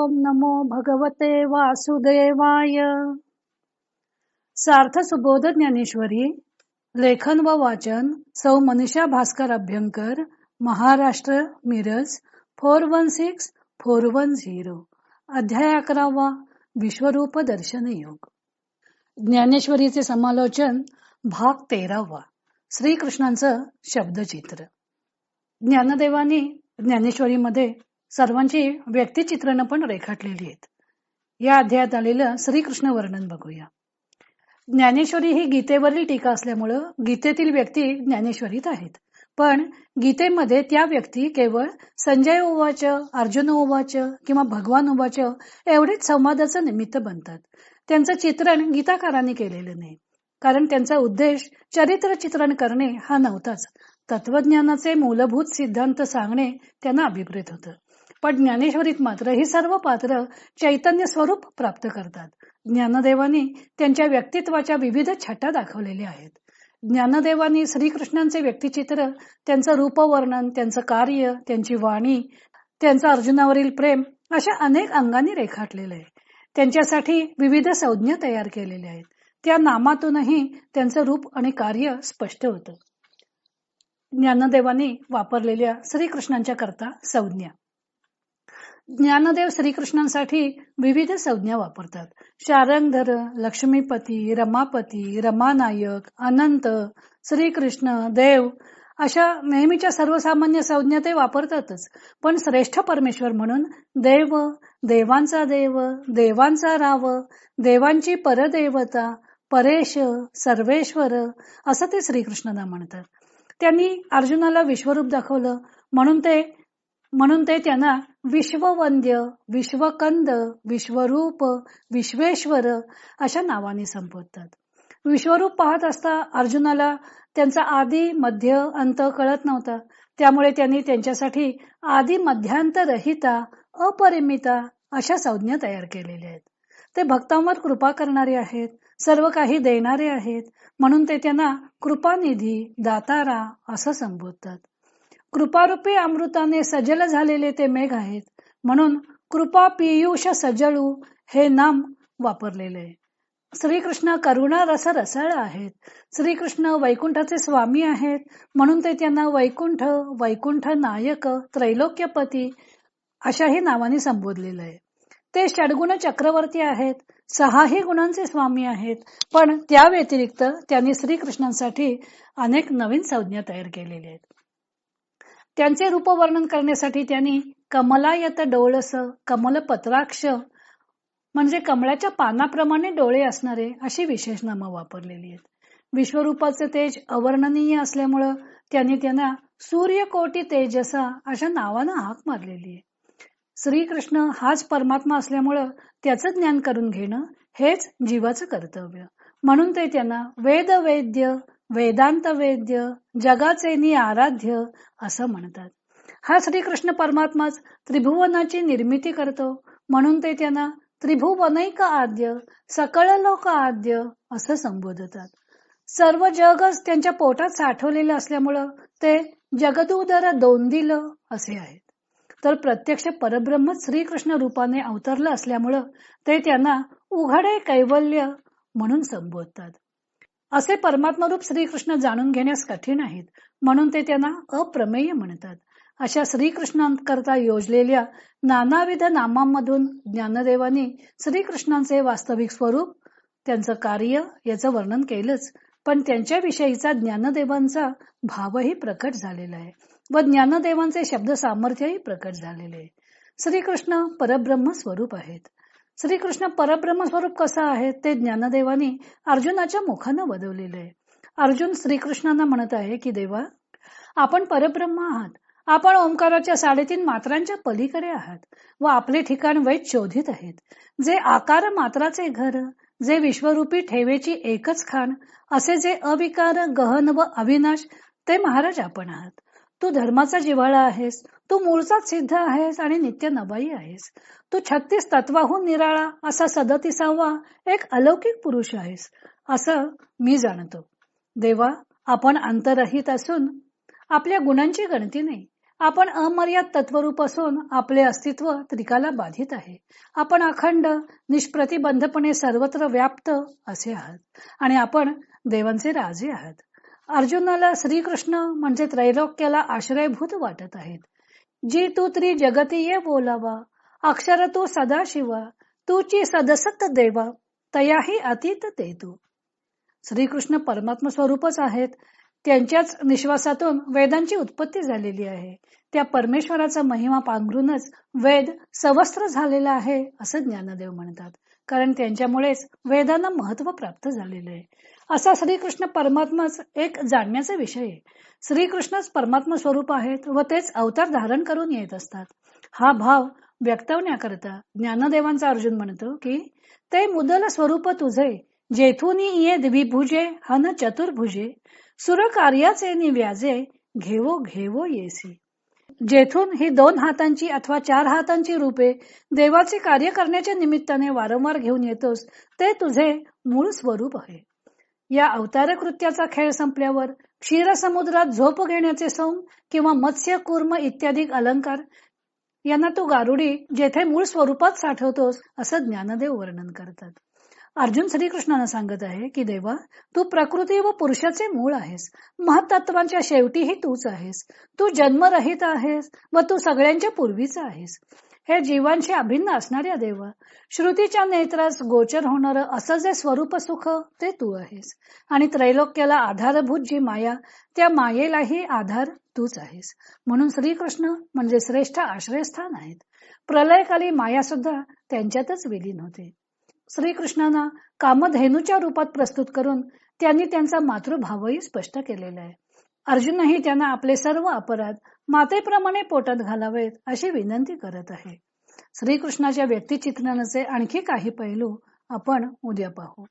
ओम नमो भगवते वासुदेवाय. सार्थ सुबोध ज्ञानेश्वरी लेखन व वाचन सौ Manisha Bhaskar Abhyankar Maharashtra Miraj four one six four one zero अध्याय अकरावा विश्वरूप दर्शन योग. ज्ञानेश्वरीचे समालोचन भाग तेरावा श्रीकृष्णांचं शब्दचित्र. ज्ञानदेवानी ज्ञानेश्वरीमध्ये सर्वांची व्यक्तिचित्रण पण रेखाटलेली आहेत. या अध्यायात आलेलं श्रीकृष्ण वर्णन बघूया. ज्ञानेश्वरी ही गीतेवरील टीका असल्यामुळं गीतेतील व्यक्ती ज्ञानेश्वरीत आहेत. पण गीतेमध्ये त्या व्यक्ती केवळ संजय उवाच अर्जुन उवाच किंवा भगवान उवाच एवढेच संवादाचं निमित्त बनतात. त्यांचं चित्रण गीताकारांनी केलेलं नाही. कारण त्यांचा उद्देश चरित्र चित्रण करणे हा नव्हताच. तत्वज्ञानाचे मूलभूत सिद्धांत सांगणे त्यांना अभिप्रेत होतं. पण ज्ञानेश्वरीत मात्र ही सर्व पात्र चैतन्य स्वरूप प्राप्त करतात. ज्ञानदेवानी त्यांच्या व्यक्तित्वाच्या विविध छटा दाखवलेल्या आहेत. ज्ञानदेवानी श्रीकृष्णांचे व्यक्तिचित्र त्यांचं रूपवर्णन त्यांचं कार्य त्यांची वाणी त्यांचं अर्जुनावरील प्रेम अशा अनेक अंगांनी रेखाटलेलं आहे. त्यांच्यासाठी विविध संज्ञा तयार केलेल्या आहेत. त्या नामातूनही त्यांचं रूप आणि कार्य स्पष्ट होतं. ज्ञानदेवानी वापरलेल्या श्रीकृष्णांच्या करता संज्ञा. ज्ञानदेव श्रीकृष्णांसाठी विविध संज्ञा वापरतात. शारंगधर लक्ष्मीपती रमापती रमानायक अनंत श्रीकृष्ण देव अशा नेहमीच्या सर्वसामान्य संज्ञा ते वापरतातच. पण श्रेष्ठ परमेश्वर म्हणून देव देवांचा देव देवांचा राव देवांची परदेवता परेश सर्वेश्वर असं ते श्रीकृष्णांना म्हणतात. त्यांनी अर्जुनाला विश्वरूप दाखवलं. म्हणून ते म्हणून ते त्यांना विश्ववंद्य विश्वकंद विश्वरूप विश्वेश्वर अशा नावाने संबोधतात. विश्वरूप पाहत असता अर्जुनाला त्यांचा आदी मध्य अंत कळत नव्हता. त्यामुळे त्यांनी त्यांच्यासाठी आदी मध्यांत रहिता अपरिमिता अशा संज्ञा तयार केलेल्या आहेत. ते भक्तांवर कृपा करणारे आहेत सर्व काही देणारे आहेत म्हणून ते त्यांना कृपानिधी दातारा असं संबोधतात. कृपारूपी अमृताने सजल झालेले ते मेघ आहेत. म्हणून कृपा पियुष सजळू हे नाम वापरलेले. आहे श्रीकृष्ण करुणा रस रसाळ आहेत. श्रीकृष्ण वैकुंठाचे स्वामी आहेत. म्हणून ते त्यांना वैकुंठ वैकुंठ नायक त्रैलोक्यपती अशाही नावाने संबोधलेलं आहे. ते षडगुण चक्रवर्ती आहेत. सहाही गुणांचे स्वामी आहेत. पण त्या व्यतिरिक्त त्यांनी श्रीकृष्णांसाठी अनेक नवीन संज्ञा तयार केलेल्या आहेत. त्यांचे रूपवर्णन करण्यासाठी त्यांनी कमलायत डोळस कमल पत्राक्ष म्हणजे कमळाच्या पानाप्रमाणे डोळे असणारे अशी विशेष नामं वापरलेली आहेत. विश्वरूपाचे तेज अवर्णनीय असल्यामुळं त्यांनी त्यांना सूर्यकोटी तेजसा अशा नावानं हाक मारलेली आहे. श्रीकृष्ण हाच परमात्मा असल्यामुळं त्याचं ज्ञान करून घेणं हेच जीवाचं कर्तव्य. म्हणून ते त्यांना वेद वैद्य वेदांत वेद्य जगाचे आराध्य असं म्हणतात. हा श्रीकृष्ण परमात्माच त्रिभुवनाची निर्मिती करतो. म्हणून ते त्यांना त्रिभुवनैक आद्य सकळ लोक आद्य असं संबोधतात. सर्व जगच त्यांच्या पोटात साठवलेलं असल्यामुळं ते जगदुदर दोंदिल असे आहेत. तर प्रत्यक्ष परब्रह्म श्रीकृष्ण रूपाने अवतरलं असल्यामुळं ते त्यांना उघडे कैवल्य म्हणून संबोधतात. असे परमात्मरूप श्रीकृष्ण जाणून घेण्यास कठीण आहेत. म्हणून ते त्यांना अप्रमेय म्हणतात. अशा श्रीकृष्णांकरता योजलेल्या नानाविध नामांमधून ज्ञानदेवानी श्रीकृष्णांचे वास्तविक स्वरूप त्यांचं कार्य याचं वर्णन केलंच. पण त्यांच्याविषयीचा ज्ञानदेवांचा भावही प्रकट झालेला आहे व ज्ञानदेवांचे शब्द सामर्थ्यही प्रकट झालेले आहे. श्रीकृष्ण परब्रह्म स्वरूप आहेत. श्रीकृष्ण परब्रह्म स्वरूप कसं आहे ते ज्ञानदेवानी अर्जुनाच्या मुखानं वदवलेलं आहे अर्जुन श्रीकृष्णांना म्हणत आहे की देवा आपण परब्रह्म आहात. आपण ओंकाराच्या साडेतीन मात्रांच्या पलीकडे आहात व आपले ठिकाण वैद शोधित आहेत. जे आकार मात्राचे घर जे विश्वरूपी ठेवेची एकच खाण असे जे अविकार गहन व अविनाश ते महाराज आपण आहात. तू धर्माचा जिव्हाळा आहेस तू मूळचाच सिद्ध आहेस आणि नित्य नबाई आहेस. तू छत्तीस तत्वाहून निराळा असा सदतीसावा एक अलौकिक पुरुष आहेस असं मी जाणतो. देवा आपण अंतरहित असून आपल्या गुणांची गणती नाही. आपण अमर्याद तत्वरूप असून आपले अस्तित्व त्रिकाला बाधित आहे. आपण अखंड निष्प्रतिबंधपणे सर्वत्र व्याप्त असे आहात आणि आपण देवांचे राजे आहात. अर्जुनाला श्रीकृष्ण म्हणजे त्रैलोक्याला आश्रयभूत वाटत आहेत. जी तू त्रि जगती ये बोलावा अक्षर तू सदा शिवा तूची सदसत देवा तयाही अतीत ते तू श्रीकृष्ण परमात्म स्वरूपच आहेत. त्यांच्याच निश्वासातून वेदांची उत्पत्ती झालेली आहे. त्या परमेश्वराचा महिमा पांघरूनच वेद सवस्त्र झालेला आहे असं ज्ञानदेव म्हणतात. कारण त्यांच्यामुळेच वेदांना महत्त्व प्राप्त झालेलं आहे. असा श्रीकृष्ण परमात्माच एक जाणण्याचा विषय आहे. श्रीकृष्णच परमात्मा स्वरूप आहेत व तेच अवतार धारण करून येत असतात. हा भाव व्यक्तवण्याकरता ज्ञानदेवांचा अर्जुन म्हणतो की ते मुदल स्वरूप तुझे जेथून ये द्विभुजे हन चतुर्भुजे सुर कार्याचे निव्याजे घेवो घेवो येसी. जेथून ही दोन हातांची अथवा चार हातांची रूपे देवाचे कार्य करण्याच्या निमित्ताने वारंवार घेऊन येतोस ते तुझे मूळ स्वरूप आहे. या अवतार कृत्याचा खेळ संपल्यावर क्षीर समुद्रात झोप घेण्याचे सौम किंवा मत्स्य कुर्म इत्यादी अलंकार यांना तू गारुडी जेथे मूळ स्वरूपात साठवतोस असं ज्ञानदेव वर्णन करतात. अर्जुन श्रीकृष्णानं सांगत आहे की देवा तू प्रकृती व पुरुषाचे मूळ आहेस. महत्त्वांच्या शेवटीही तूच आहेस. तू जन्मरहित आहेस व तू सगळ्यांच्या पूर्वीचा आहेस. हे जीवांशी अभिन्न असणाऱ्या देवा श्रुतीच्या नेत्रास गोचर होणार असं जे स्वरूप सुख ते तू आहेस. आणि त्रैलोक्याला आधारभूत जी माया त्या मायेलाही आधार तूच आहेस. म्हणून श्रीकृष्ण म्हणजे श्रेष्ठ आश्रयस्थान आहेत. प्रलयकाली माया सुद्धा त्यांच्यातच विलीन होते. श्रीकृष्णांना कामधेनूच्या रूपात प्रस्तुत करून त्यांनी त्यांचा मातृभावही स्पष्ट केलेला आहे. अर्जुनही त्यांना आपले सर्व अपराध मातेप्रमाणे पोटात घालावेत अशी विनंती करत आहे. श्रीकृष्णाच्या व्यक्तिचित्रणाचे आणखी काही पैलू आपण उद्या पाहू.